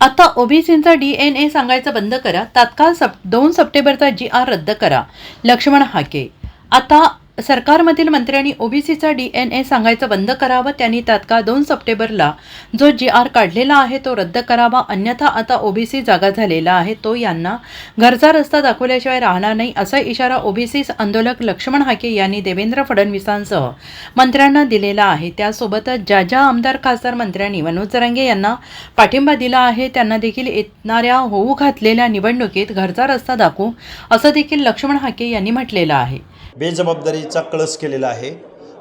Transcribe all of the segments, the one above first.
आता ओबीसींचा डीएनए सांगायचं बंद करा. तात्काळ सप दोन सप्टेंबरचा जी आर रद्द करा. लक्ष्मण हाके. आता सरकारमधील मंत्र्यांनी ओबीसीचा ए सांगायचं बंद करावं त्यांनी तात्काळ दोन सप्टेंबरला जो जी आर काढलेला आहे तो रद्द करावा. अन्यथा आता ओबीसी जागा झालेला आहे. तो यांना घरचा रस्ता दाखवल्याशिवाय राहणार नाही असा इशारा ओबीसी आंदोलक लक्ष्मण हाके यांनी देवेंद्र फडणवीसांसह मंत्र्यांना दिलेला आहे. त्यासोबतच ज्या ज्या आमदार खासदार मंत्र्यांनी मनोज जरांगे यांना पाठिंबा दिला आहे त्यांना देखील येणाऱ्या होऊ घातलेल्या निवडणुकीत घरचा रस्ता दाखवू असं देखील लक्ष्मण हाके यांनी म्हटलेलं आहे. बेजबाबदारीचा कळस केलेला आहे.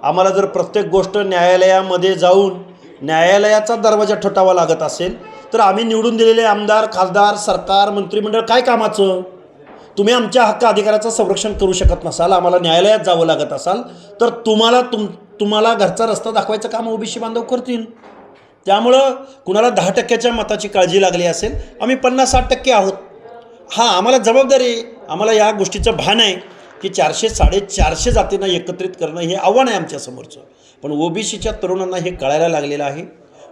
आम्हाला जर प्रत्येक गोष्ट न्यायालयामध्ये जाऊन न्यायालयाचा दरवाजा ठोठावा लागत असेल तर आम्ही निवडून दिलेले आमदार खासदार सरकार मंत्रिमंडळ काय कामाचं? तुम्ही आमच्या हक्क अधिकाराचं संरक्षण करू शकत नसाल आम्हाला न्यायालयात जावं लागत असाल तर तुम्हाला तुम तुम्हाला घरचा रस्ता दाखवायचं काम ओबीसी बांधव करतील. त्यामुळं कुणाला दहा टक्क्याच्या मताची काळजी लागली असेल आम्ही पन्नास साठ टक्के आहोत. हां आम्हाला जबाबदारी आहे. आम्हाला या गोष्टीचं भान आहे. की चारशे साडेचारशे जातींना एकत्रित करणं हे आव्हान आहे आमच्यासमोरचं पण ओबीसीच्या तरुणांना हे कळायला लागलेलं आहे.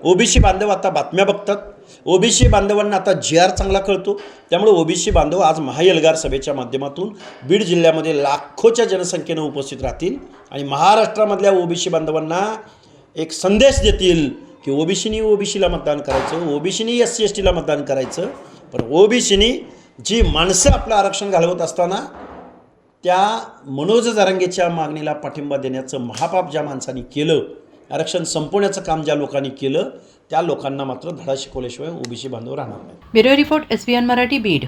ओबीसी बांधव आता बातम्या बघतात. ओबीसी बांधवांना आता जी आर चांगला कळतो. त्यामुळे ओबीसी बांधव आज महाएल्गार सभेच्या माध्यमातून बीड जिल्ह्यामध्ये लाखोच्या जनसंख्येनं उपस्थित राहतील आणि महाराष्ट्रामधल्या ओबीसी बांधवांना एक संदेश देतील की ओबीसीनी ओबीसीला मतदान करायचं ओबीसीनी एस सी एस टीला मतदान करायचं. पण ओबीसीनी जी माणसं आपलं आरक्षण घालवत असताना त्या मनोज जरांगेच्या मागणीला पाठिंबा देण्याचं महापाप ज्या माणसांनी केलं आरक्षण संपवण्याचं काम ज्या लोकांनी केलं त्या लोकांना मात्र धडा शिकवल्याशिवाय ओबीसी बांधव राहणार नाही bureau report S Marathi Beed.